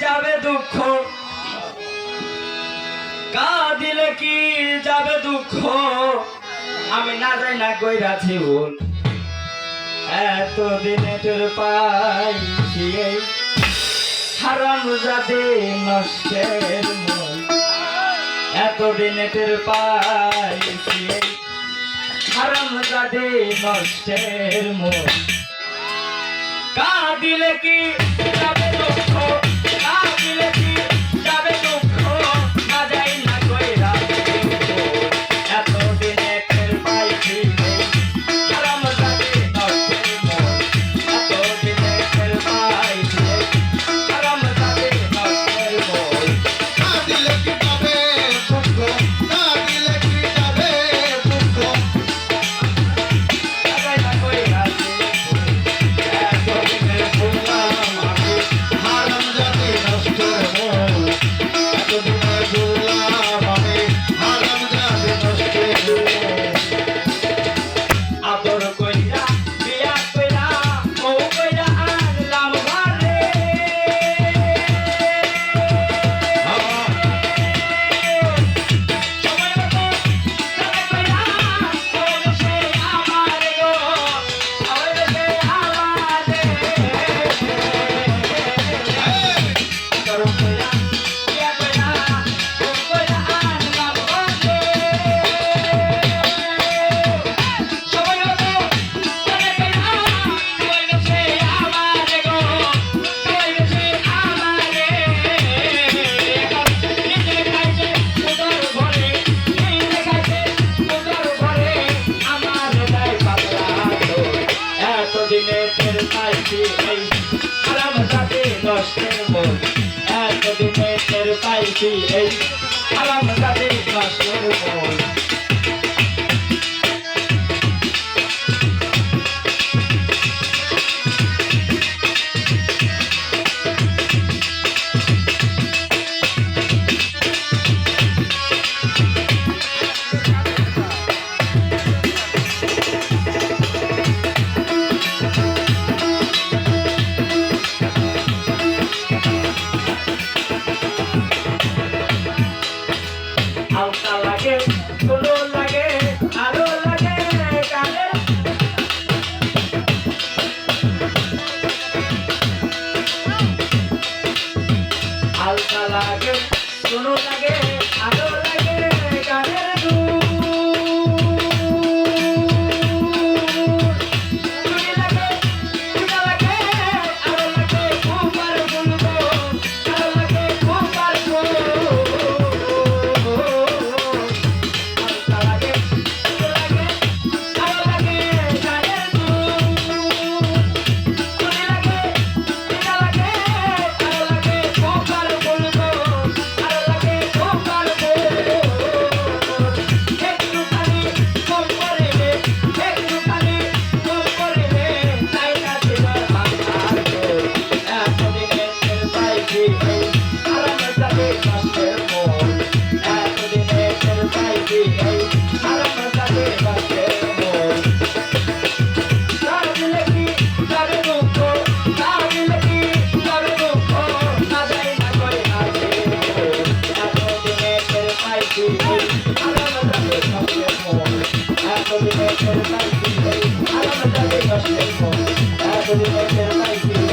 যাবে দুঃখ। কাঁদিলে কি যাবে দুঃখ? আমি না যাই না কইরা এত দিনে তোর পাইছি হারানো যাবে নষ্টের মন এত দিনে তোর পাইছি হারানো যাবে নষ্টের মূল। কাঁদিলে কি যাবে দুঃখ? শান্তি নেই আরাম সাথে নষ্টের মন এতদিনে টের পাইছি এই। আরাম সাথে নষ্টের মন। ಅದು I'm gonna make it like